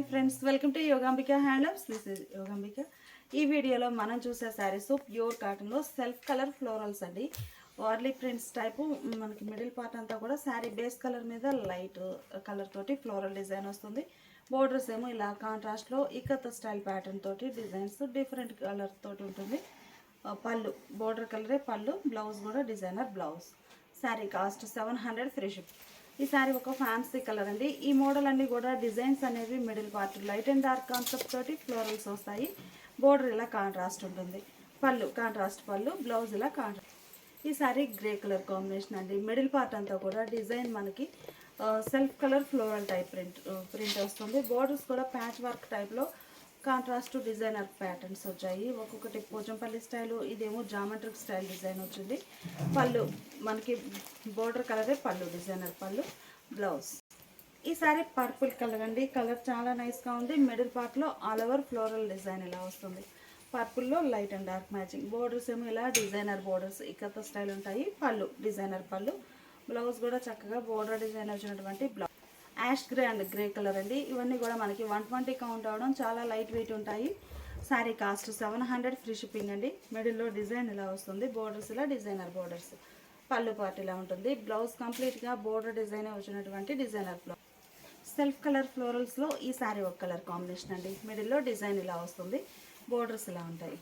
Hi friends welcome to Yogambika handlooms. This is Yogambika. ఈ వీడియోలో మనం చూసే శారీస్ ప్యూర్ కాటన్లో సెల్ఫ్ కలర్ ఫ్లోరల్స్ అండి. వార్లీ ప్రింట్స్ టైపు మనకి మిడిల్ పార్ట్ అంతా కూడా శారీ బేస్ కలర్ మీద లైట్ కలర్ తోటి ఫ్లోరల్ డిజైన్ వస్తుంది. బోర్డర్స్ ఏమో ఇలా కాంట్రాస్ట్లో ఇక్కత స్టైల్ ప్యాటర్న్ తోటి డిజైన్స్ డిఫరెంట్ కలర్ తోటి ఉంటుంది. Uh, పళ్ళు బోర్డర్ కలరే పళ్ళు బ్లౌజ్ కూడా designer blouse sari cost seven hundred free ship ఈ శారీ ఒక ఫ్యాన్సీ కలర్ అండి. ఈ మోడల్ అన్ని కూడా డిజైన్స్ అనేవి middle part light and dark concept తోటి ఫ్లోరల్స్ వస్తాయి. బోర్డర్ ఇలా కాంట్రాస్ట్ ఉంటుంది. పళ్ళు కాంట్రాస్ట్ పళ్ళు బ్లౌజ్ ఇలా కాంట్రాస్ట్ ఈ సారీ గ్రే కలర్ కాంబినేషన్ అండి. మిడిల్ పార్ట్ అంతా కూడా డిజైన్ మనకి self colour floral type print print వస్తుంది. బోర్డర్స్ కూడా ప్యాచ్ వర్క్ టైప్లో కాంట్రాస్ట్ డిజైనర్ ప్యాటర్న్స్ వచ్చాయి. ఒక్కొక్కటి పోచంపల్లి స్టైల్ ఇదేమో జామెట్రిక్ స్టైల్ డిజైన్ వచ్చింది. పళ్ళు మనకి బోర్డర్ కలరే పళ్ళు డిజైనర్ పళ్ళు బ్లౌజ్. ఈ సారీ పర్పుల్ కలర్ అండి. కలర్ చాలా నైస్గా ఉంది. మిడిల్ పార్ట్లో ఆల్ ఓవర్ ఫ్లోరల్ డిజైన్ ఇలా వస్తుంది. పర్పుల్లో light and dark matching. Borders ఏమో ఇలా డిజైనర్ బోర్డర్స్ ఇకత స్టైల్ ఉంటాయి. పళ్ళు డిజైనర్ పళ్ళు. బ్లౌజ్ కూడా చక్కగా బోర్డర్ డిజైన్ వచ్చినటువంటి blouse ash grey and grey colour అండి. ఇవన్నీ కూడా మనకి వన్ ట్వంటీ కౌంట్ అవడం చాలా లైట్ వెయిట్ ఉంటాయి. Sari cost seven hundred free shipping అండి. మిడిల్లో డిజైన్ ఇలా వస్తుంది. బోర్డర్స్ ఇలా డిజైనర్ బోర్డర్స్ పళ్ళు పార్ట్ ఇలా ఉంటుంది. బ్లౌజ్ కంప్లీట్గా బోర్డర్ డిజైన్ వచ్చినటువంటి డిజైనర్ బ్లౌజ్ సెల్ఫ్ కలర్ ఫ్లోరల్స్లో ఈ శారీ ఒక కలర్ కాంబినేషన్ అండి. మిడిల్లో డిజైన్ ఇలా వస్తుంది. బోర్డర్స్ ఇలా ఉంటాయి.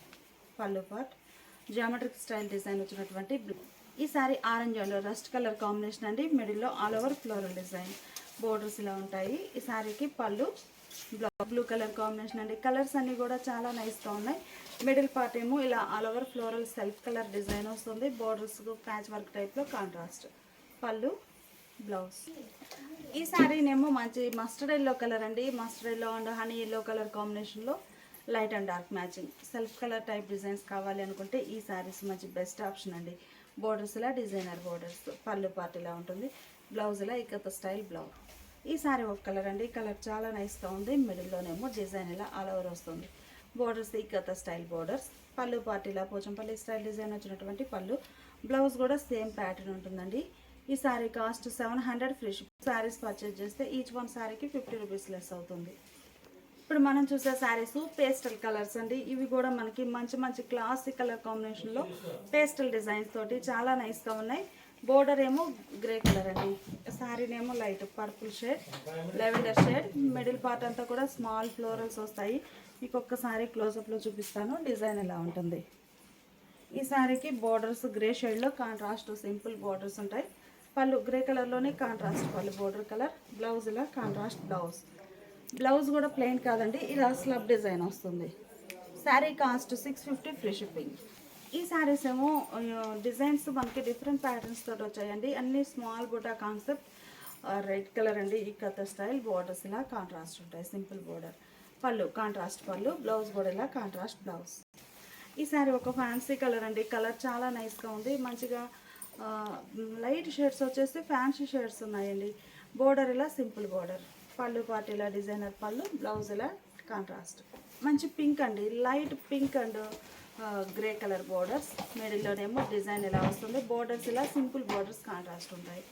పళ్ళు పార్ట్ జామెట్రిక్ స్టైల్ డిజైన్ వచ్చినటువంటి బ్లూ ఈ sari orange and rust colour combination అండి. మిడిల్లో all over floral design borders ఇలా ఉంటాయి. ఈ శారీకి పళ్ళు బ్లౌ బ్లూ కలర్ కాంబినేషన్ అండి. కలర్స్ అన్నీ కూడా చాలా నైస్గా ఉన్నాయి. మిడిల్ పార్ట్ ఏమో ఇలా all over floral self colour design వస్తుంది. బోర్డర్స్ ప్యాచ్ వర్క్ టైప్లో కాంట్రాస్ట్ పళ్ళు బ్లౌజ్. ఈ శారీనేమో మంచి మస్టర్డ్ ఎల్లో కలర్ అండి. Mustard yellow and honey yellow colour కాంబినేషన్లో light and dark matching self colour type designs కావాలి అనుకుంటే ఈ శారీస్ మంచి బెస్ట్ ఆప్షన్ అండి. బోర్డర్స్ డిజైనర్ బోర్డర్స్ పళ్ళు పార్టీలా ఉంటుంది. బ్లౌజ్ ఇలా ఇకత స్టైల్ బ్లౌజ్ ఈ శారీ ఒక కలర్ అండి. కలర్ చాలా నైస్గా ఉంది. మిడిల్లోనేమో డిజైన్ ఇలా ఆల్ ఓవర్ వస్తుంది. బోర్డర్స్ ఇకత స్టైల్ బోర్డర్స్ పళ్ళు పార్టీలా పోచంపల్లి స్టైల్ డిజైన్ వచ్చినటువంటి పళ్ళు. బ్లౌజ్ కూడా సేమ్ ప్యాటర్న్ ఉంటుందండి. ఈ sari cost seven hundred free saris purchase చేస్తే ఈచ్ వన్ శారీకి ఫిఫ్టీ రూపీస్ లెస్ అవుతుంది. ఇప్పుడు మనం చూసే శారీస్ పేస్టల్ కలర్స్ అండి. ఇవి కూడా మనకి మంచి మంచి క్లాసిక్ కలర్ కాంబినేషన్లో పేస్టల్ డిజైన్స్ తోటి చాలా నైస్గా ఉన్నాయి. బోర్డర్ ఏమో గ్రే కలర్ అండి. శారీనేమో light purple shade lavender shade middle part అంతా కూడా స్మాల్ ఫ్లోరల్స్ వస్తాయి. మీకు ఒక్కసారి క్లోజప్లో చూపిస్తాను. డిజైన్ ఎలా ఉంటుంది? ఈ శారీకి బోర్డర్స్ గ్రే షేడ్లో కాంట్రాస్ట్ సింపుల్ బోర్డర్స్ ఉంటాయి. పళ్ళు గ్రే కలర్లోనే కాంట్రాస్ట్ పళ్ళు బోర్డర్ కలర్ బ్లౌజ్ ఇలా కాంట్రాస్ట్ బ్లౌజ్ బ్లౌజ్ కూడా ప్లెయిన్ కాదండి ఇలా స్లబ్ డిజైన్ వస్తుంది. Sari cost six fifty free shipping ఈ శారీస్ ఏమో డిజైన్స్ మనకి డిఫరెంట్ ప్యాటర్న్స్ తోటి వచ్చాయండి. అన్ని small buta concept red colour అండి ఈ కథ స్టైల్ బోర్డర్స్ ఇలా కాంట్రాస్ట్ ఉంటాయి సింపుల్ బోర్డర్ పళ్ళు కాంట్రాస్ట్ పళ్ళు బ్లౌజ్ కూడా ఇలా కాంట్రాస్ట్ బ్లౌజ్ ఈ శారీ ఒక ఫ్యాన్సీ కలర్ అండి. కలర్ చాలా నైస్గా ఉంది. మంచిగా లైట్ షేడ్స్ వచ్చేసి ఫ్యాన్సీ షేడ్స్ ఉన్నాయండి. బోర్డర్ ఇలా సింపుల్ బోర్డర్ పళ్ళు పార్టీల డిజైనర్ పళ్ళు బ్లౌజ్ కాంట్రాస్ట్ మంచి పింక్ అండి. Light pink and grey colour borders మిడిల్లోనేమో design ఇలా వస్తుంది బోర్డర్స్ ఇలా సింపుల్ బోర్డర్స్ కాంట్రాస్ట్ ఉంటాయి.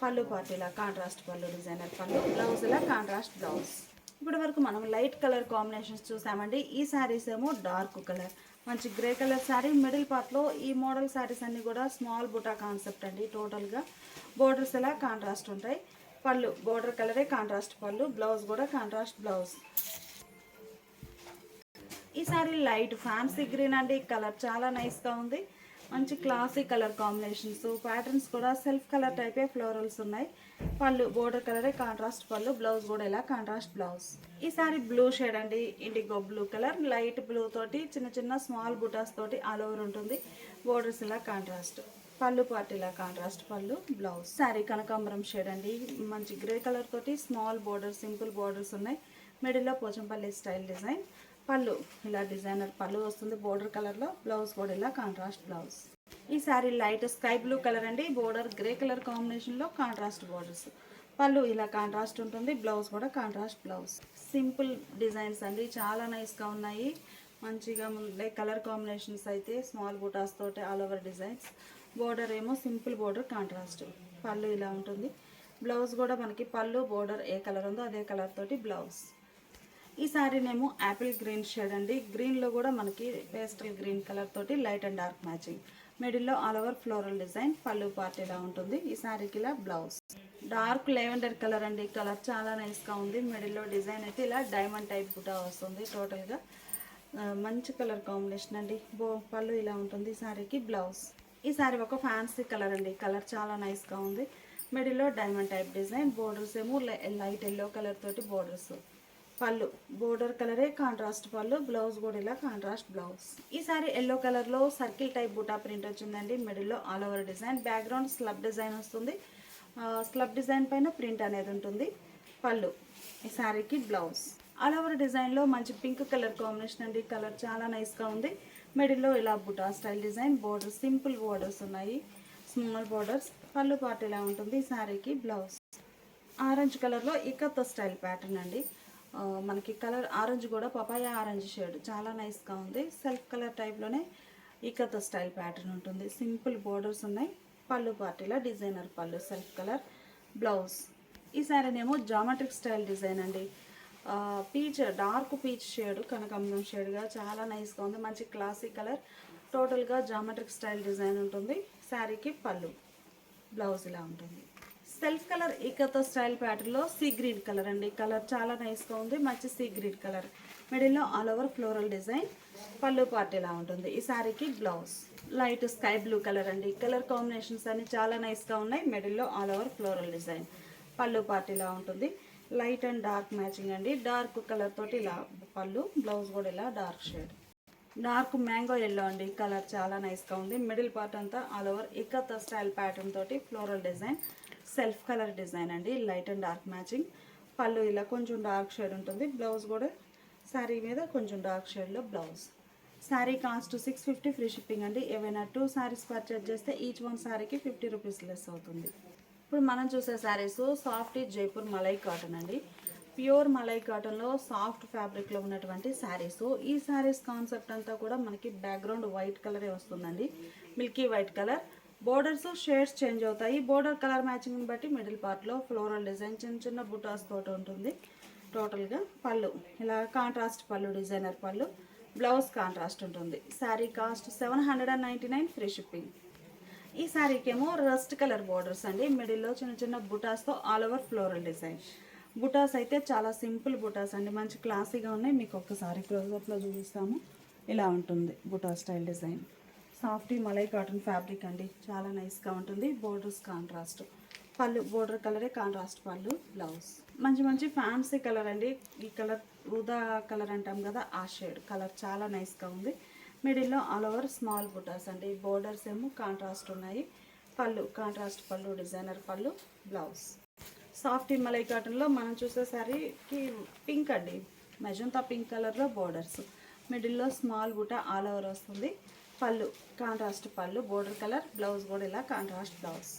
పళ్ళు పార్టీల కాంట్రాస్ట్ పళ్ళు డిజైనర్ పళ్ళు బ్లౌజ్ ఇలా కాంట్రాస్ట్ బ్లౌజ్ ఇప్పటి వరకు మనం లైట్ కలర్ కాంబినేషన్స్ చూసామండి. ఈ శారీస్ ఏమో డార్క్ కలర్. మంచి గ్రే కలర్ శారీ. మిడిల్ పార్ట్లో ఈ మోడల్ శారీస్ అన్నీ కూడా స్మాల్ బుటా కాన్సెప్ట్ అండి. టోటల్గా బోర్డర్స్ ఎలా కాంట్రాస్ట్ ఉంటాయి. పళ్ళు బోర్డర్ కలరే కాంట్రాస్ట్ పళ్ళు బ్లౌజ్ కూడా కాంట్రాస్ట్ బ్లౌజ్ ఈ సారీ లైట్ ఫ్యాన్సీ గ్రీన్ అండి. కలర్ చాలా నైస్గా ఉంది. మంచి క్లాసీ కలర్ కాంబినేషన్స్ ప్యాటర్న్స్ కూడా సెల్ఫ్ కలర్ టైపే ఫ్లోరల్స్ ఉన్నాయి. పళ్ళు బోర్డర్ కలరే కాంట్రాస్ట్ పళ్ళు బ్లౌజ్ కూడా ఇలా కాంట్రాస్ట్ బ్లౌజ్ ఈ సారీ బ్లూ షేడ్ అండి. Indigo blue colour light blue తోటి చిన్న చిన్న స్మాల్ బుటాస్ తోటి ఆల్ ఓవర్ ఉంటుంది. బోర్డర్స్ ఇలా కాంట్రాస్ట్ పళ్ళు పార్ట్ ఇలా కాంట్రాస్ట్ పళ్ళు బ్లౌజ్ శారీ కనకాంబరం షేడ్ అండి. మంచి గ్రే కలర్ తోటి స్మాల్ బోర్డర్ సింపుల్ బోర్డర్స్ ఉన్నాయి. మిడిల్లో పోచంపల్లి స్టైల్ డిజైన్ పళ్ళు ఇలా డిజైనర్ పళ్ళు వస్తుంది బోర్డర్ కలర్లో బ్లౌజ్ కూడా ఇలా కాంట్రాస్ట్ బ్లౌజ్ ఈ sari light sky blue colour అండి. బోర్డర్ గ్రే కలర్ కాంబినేషన్లో కాంట్రాస్ట్ బోర్డర్స్ పళ్ళు ఇలా కాంట్రాస్ట్ ఉంటుంది. బ్లౌజ్ కూడా కాంట్రాస్ట్ బ్లౌజ్ సింపుల్ డిజైన్స్ అండి. చాలా నైస్గా ఉన్నాయి. మంచిగా ఉండే కలర్ కాంబినేషన్స్ అయితే స్మాల్ బూటాస్ తోటి ఆల్ ఓవర్ డిజైన్స్ బోర్డర్ ఏమో సింపుల్ బోర్డర్ కాంట్రాస్ట్ పళ్ళు ఇలా ఉంటుంది. బ్లౌజ్ కూడా మనకి పళ్ళు బోర్డర్ ఏ కలర్ ఉందో అదే కలర్ తోటి బ్లౌజ్ ఈ శారీనేమో యాపిల్ గ్రీన్ షేడ్ అండి. గ్రీన్లో కూడా మనకి పేస్టల్ గ్రీన్ కలర్ తోటి లైట్ అండ్ డార్క్ మ్యాచింగ్ మిడిల్లో ఆల్ ఓవర్ ఫ్లోరల్ డిజైన్ పళ్ళు పార్ట్ ఇలా ఉంటుంది. ఈ శారీకి ఇలా బ్లౌజ్ డార్క్ లెవెండర్ కలర్ అండి. కలర్ చాలా నైస్గా ఉంది. మిడిల్లో డిజైన్ అయితే ఇలా డైమండ్ టైప్ కూడా వస్తుంది టోటల్గా మంచి కలర్ కాంబినేషన్ అండి. బో పళ్ళు ఇలా ఉంటుంది ఈ శారీకి బ్లౌజ్ ఈ శారీ ఒక ఫ్యాన్సీ కలర్ అండి. కలర్ చాలా నైస్గా ఉంది. మిడిల్లో డైమండ్ టైప్ డిజైన్ బోర్డర్స్ ఏమో లైట్ ఎల్లో కలర్ తోటి బోర్డర్స్ పళ్ళు బోర్డర్ కలరే కాంట్రాస్ట్ పళ్ళు బ్లౌజ్ కూడా ఇలా కాంట్రాస్ట్ బ్లౌజ్ ఈ సారీ ఎల్లో కలర్లో సర్కిల్ టైప్ బుటా ప్రింట్ వచ్చిందండి. మిడిల్లో all over design background slub design వస్తుంది. స్లబ్ డిజైన్ పైన ప్రింట్ అనేది ఉంటుంది. పళ్ళు ఈ శారీకి బ్లౌజ్ ఆల్ ఓవర్ డిజైన్లో మంచి పింక్ కలర్ కాంబినేషన్ అండి. కలర్ చాలా నైస్గా ఉంది. మిడిల్లో ఇలా buta style design borders simple borders ఉన్నాయి. స్మాల్ బోర్డర్స్ పళ్ళు పాటు ఇలా ఉంటుంది. ఈ శారీకి బ్లౌజ్ ఆరెంజ్ కలర్లో ఇకత్తో స్టైల్ ప్యాటర్న్ అండి. మనకి కలర్ ఆరెంజ్ కూడా పపాయ ఆరెంజ్ షేడ్ చాలా నైస్గా ఉంది. సెల్ఫ్ కలర్ టైప్లోనే ఇకతో స్టైల్ ప్యాటర్న్ ఉంటుంది. సింపుల్ బోర్డర్స్ ఉన్నాయి. పళ్ళు పార్టీలో డిజైనర్ పళ్ళు సెల్ఫ్ కలర్ బ్లౌజ్ ఈ శారీనేమో జామెట్రిక్ స్టైల్ డిజైన్ అండి. పీచ్ డార్క్ పీచ్ షేడ్ కనకాంబరం షేడ్గా చాలా నైస్గా ఉంది. మంచి క్లాసిక్ కలర్ టోటల్గా జామెట్రిక్ స్టైల్ డిజైన్ ఉంటుంది. శారీకి పళ్ళు బ్లౌజ్ ఇలా ఉంటుంది. సెల్ఫ్ కలర్ ఇకతో స్టైల్ ప్యాటర్న్లో సీ గ్రీన్ కలర్ అండి. కలర్ చాలా నైస్గా ఉంది. మంచి సీ గ్రీన్ కలర్ మిడిల్లో ఆల్ ఓవర్ ఫ్లోరల్ డిజైన్ పళ్ళు పార్ట్ ఇలా ఉంటుంది. ఈ శారీకి blouse light sky blue colour అండి. కలర్ కాంబినేషన్స్ అన్ని చాలా నైస్గా ఉన్నాయి. మిడిల్లో ఆల్ ఓవర్ ఫ్లోరల్ డిజైన్ పళ్ళు పార్ట్ ఇలా ఉంటుంది. లైట్ అండ్ డార్క్ మ్యాచింగ్ అండి. డార్క్ కలర్ తోటి ఇలా పళ్ళు బ్లౌజ్ కూడా ఇలా dark shade. Dark mango yellow అండి. కలర్ చాలా నైస్గా ఉంది. మిడిల్ పార్ట్ అంతా all over ikat style pattern తోటి floral design self colour design అండి. Light and dark matching. పళ్ళు ఇలా కొంచెం డార్క్ షేడ్ ఉంటుంది. బ్లౌజ్ కూడా శారీ మీద కొంచెం డార్క్ షేడ్లో blouse. Sari cost six fifty free shipping అండి. ఏవైనా టూ శారీస్ పర్చేజ్ చేస్తే ఈచ్ వన్ శారీకి ఫిఫ్టీ రూపీస్ లెస్ అవుతుంది. ఇప్పుడు మనం చూసే శారీస్ సాఫ్ట్ జైపూర్ మలై కాటన్ అండి. ప్యూర్ మలై కాటన్లో సాఫ్ట్ ఫ్యాబ్రిక్లో ఉన్నటువంటి శారీస్. ఈ శారీస్ కాన్సెప్ట్ అంతా కూడా మనకి బ్యాక్గ్రౌండ్ వైట్ కలరే వస్తుందండి. Milky white colour. Borders shades change అవుతాయి. బోర్డర్ కలర్ మ్యాచింగ్ని బట్టి మిడిల్ పార్ట్లో ఫ్లోరల్ డిజైన్ చిన్న చిన్న బుటాస్ తోటి ఉంటుంది. టోటల్గా పళ్ళు. ఇలా కాంట్రాస్ట్ పళ్ళు డిజైనర్ పళ్ళు. బ్లౌజ్ కాంట్రాస్ట్ ఉంటుంది. Sari cost seven hundred and ninety nine free shipping. ఈ శారీకి ఏమో రస్ట్ కలర్ బార్డర్స్ అండి. మిడిల్లో చిన్న చిన్న బుటాస్తో ఆల్ ఓవర్ ఫ్లోరల్ డిజైన్. బుటాస్ అయితే చాలా సింపుల్ బుటాస్ అండి. మంచి క్లాసీగా ఉన్నాయి. మీకు ఒక్కసారి క్లోజప్లో చూపిస్తాము. ఇలా ఉంటుంది బుటా style design. Softy malai cotton fabric అండి. చాలా నైస్గా ఉంటుంది. Borders contrast. పళ్ళు బోర్డర్ కలరే కాంట్రాస్ట్ పళ్ళు బ్లౌజ్. మంచి మంచి ఫ్యాన్సీ కలర్ అండి. ఈ కలర్ ఊదా కలర్ అంటాం కదా ఆ షేడ్. కలర్ చాలా నైస్గా ఉంది. మిడిల్లో ఆల్ ఓవర్ స్మాల్ బుటాస్ అండి బోర్డర్స్ ఏమో కాంట్రాస్ట్ ఉన్నాయి. పళ్ళు కాంట్రాస్ట్ పళ్ళు డిజైనర్ పళ్ళు బ్లౌజ్. సాఫ్ట్ మలై కాటన్లో మనం చూసే శారీకి పింక్ అండి. మెజంతా పింక్ కలర్లో బోర్డర్స్. మిడిల్లో స్మాల్ బుట్ట ఆల్ ఓవర్ వస్తుంది. పళ్ళు కాంట్రాస్ట్ పళ్ళు బోర్డర్ కలర్ బ్లౌజ్ కూడా ఇలా కాంట్రాస్ట్ బ్లౌజ్.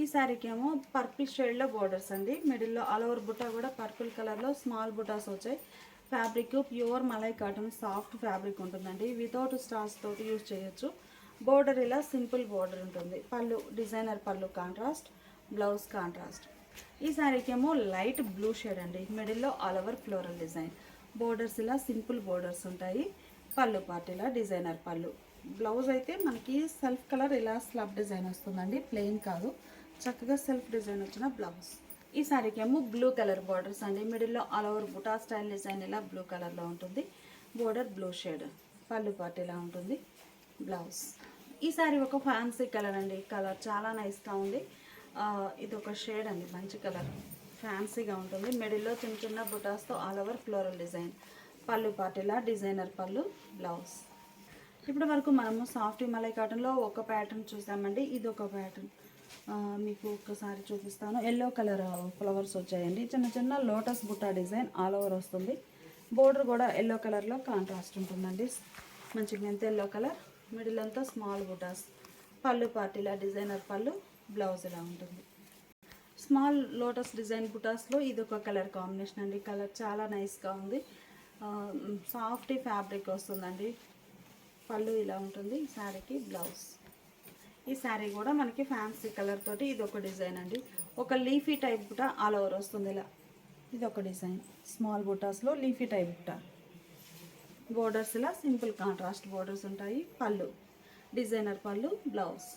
ఈ శారీకి ఏమో పర్పుల్ షేడ్లో బోర్డర్స్ అండి. మిడిల్లో ఆల్ ఓవర్ బుట్ట కూడా పర్పుల్ కలర్లో స్మాల్ బుటాస్ వచ్చాయి. Fabric pure malai cotton soft fabric ఉంటుందండి. వితౌట్ స్టార్స్ తోటి యూజ్ చేయొచ్చు. బోర్డర్ ఇలా సింపుల్ బోర్డర్ ఉంటుంది. పళ్ళు డిజైనర్ పళ్ళు కాంట్రాస్ట్ బ్లౌజ్ కాంట్రాస్ట్. ఈ శారీకి ఏమో లైట్ బ్లూ షేడ్ అండి. మిడిల్లో all over floral design. Borders ఇలా సింపుల్ బోర్డర్స్ ఉంటాయి. పళ్ళు పార్ట్ ఇలా డిజైనర్ పళ్ళు. బ్లౌజ్ అయితే మనకి సెల్ఫ్ కలర్ ఇలా స్లబ్ డిజైన్ వస్తుందండి. ప్లెయిన్ కాదు. చక్కగా సెల్ఫ్ డిజైన్ వచ్చిన బ్లౌజ్. ఈ శారీకి ఏమో బ్లూ కలర్ బార్డర్స్ అండి. మిడిల్లో ఆల్ ఓవర్ బుటా స్టైల్ డిజైన్ ఇలా బ్లూ కలర్లో ఉంటుంది. బోర్డర్ బ్లూ షేడ్ పళ్ళు పాటు ఇలా ఉంటుంది. బ్లౌజ్ ఈ శారీ ఒక ఫ్యాన్సీ కలర్ అండి. కలర్ చాలా నైస్గా ఉంది. ఇది ఒక షేడ్ అండి. మంచి కలర్ ఫ్యాన్సీగా ఉంటుంది. మిడిల్లో చిన్న చిన్న బుటాస్తో ఆల్ ఓవర్ ఫ్లోరల్ డిజైన్ పళ్ళు పాటిలా డిజైనర్ పళ్ళు బ్లౌజ్ ఇప్పటి వరకు మనము సాఫ్ట్ మలై కాటన్లో ఒక ప్యాటర్న్ చూసామండి. ఇది ఒక ప్యాటర్న్ మీకు ఒక్కసారి చూపిస్తాను. ఎల్లో కలర్ ఫ్లవర్స్ వచ్చాయండి. చిన్న చిన్న లోటస్ బుట్ట డిజైన్ ఆల్ ఓవర్ వస్తుంది. బోర్డర్ కూడా ఎల్లో కలర్లో కాంట్రాస్ట్ ఉంటుందండి. మంచి మెంత ఎల్లో కలర్ మిడిల్ అంతా స్మాల్ బుటాస్ పళ్ళు పార్టీలా డిజైనర్ పళ్ళు బ్లౌజ్ ఇలా ఉంటుంది. స్మాల్ లోటస్ డిజైన్ బుటాస్లో ఇది ఒక కలర్ కాంబినేషన్ అండి. కలర్ చాలా నైస్గా ఉంది. సాఫ్ట్ ఫ్యాబ్రిక్ వస్తుందండి. పళ్ళు ఇలా ఉంటుంది. శారీకి బ్లౌజ్ ఈ శారీ కూడా మనకి ఫ్యాన్సీ కలర్ తోటి ఇది ఒక డిజైన్ అండి. ఒక లీఫీ టైప్ కూడా ఆల్ ఓవర్ వస్తుంది ఇలా. ఇది ఒక డిజైన్. స్మాల్ బుటాస్లో లీఫీ టైప్ బుట్ట. బోర్డర్స్ ఇలా సింపుల్ కాంట్రాస్ట్ బోర్డర్స్ ఉంటాయి. పళ్ళు. డిజైనర్ పళ్ళు బ్లౌజ్.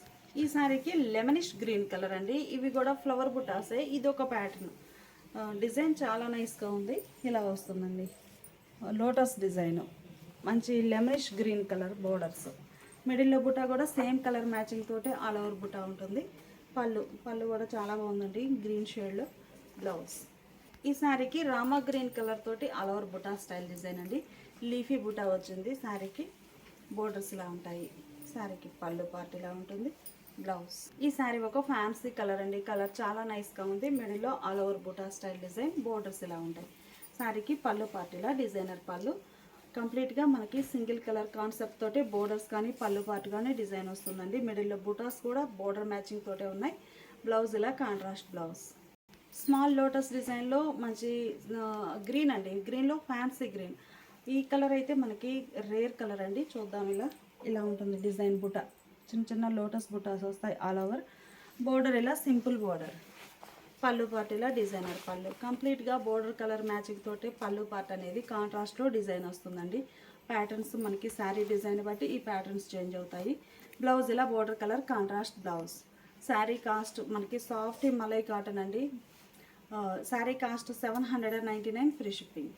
ఈ శారీకి లెమనిష్ గ్రీన్ కలర్ అండి. ఇవి కూడా ఫ్లవర్ బుటాసే ఇది ఒక ప్యాటర్న్. డిజైన్ చాలా నైస్గా ఉంది. ఇలా వస్తుందండి. Lotus design. మంచి లెమనిష్ గ్రీన్ కలర్ బోర్డర్స్. మిడిల్లో బుట్ట కూడా సేమ్ కలర్ మ్యాచింగ్ తోటి ఆల్ ఓవర్ బుట్ట ఉంటుంది. పళ్ళు పళ్ళు కూడా చాలా బాగుందండి. గ్రీన్ షేడ్లో బ్లౌజ్. ఈ శారీకి రామా గ్రీన్ కలర్ తోటి ఆల్ ఓవర్ బుటా స్టైల్ డిజైన్ అండి. లీఫీ బుటా వచ్చింది శారీకి. బోర్డర్స్లా ఉంటాయి. శారీకి పళ్ళు పార్టీలా ఉంటుంది. బ్లౌజ్. ఈ శారీ ఒక ఫ్యాన్సీ కలర్ అండి. కలర్ చాలా నైస్గా ఉంది. మిడిల్లో ఆల్ ఓవర్ బుటా స్టైల్ డిజైన్ బోర్డర్స్ ఇలా ఉంటాయి. శారీకి పళ్ళు పార్టీలా డిజైనర్ పళ్ళు. కంప్లీట్గా మనకి సింగిల్ కలర్ కాన్సెప్ట్ తోటి బోర్డర్స్ కానీ పళ్ళు పాటు కానీ డిజైన్ వస్తుందండి. మిడిల్లో బుటాస్ కూడా బోర్డర్ మ్యాచింగ్ తోటే ఉన్నాయి. బ్లౌజ్ ఇలా కాంట్రాస్ట్ బ్లౌజ్. స్మాల్ లోటస్ డిజైన్లో మంచి గ్రీన్ అండి. గ్రీన్లో ఫ్యాన్సీ గ్రీన్. ఈ కలర్ అయితే మనకి రేర్ కలర్ అండి. చూద్దాం ఇలా. ఇలా ఉంటుంది డిజైన్ బుట. చిన్న చిన్న లోటస్ బుటాస్ వస్తాయి ఆల్ ఓవర్. బోర్డర్ ఇలా సింపుల్ బోర్డర్. పళ్ళు పార్ట్ ఇలా డిజైనర్ పళ్ళు. కంప్లీట్గా బోర్డర్ కలర్ మ్యాచింగ్ తోటి పళ్ళు పార్ట్ అనేది కాంట్రాస్ట్లో డిజైన్ వస్తుందండి. ప్యాటర్న్స్ మనకి శారీ డిజైన్ బట్టి ఈ ప్యాటర్న్స్ చేంజ్ అవుతాయి. బ్లౌజ్ ఇలా border colour contrast blouse sari cost మనకి సాఫ్ట్ మలై కాటన్ అండి. Sari cost seven hundred and ninety nine free shipping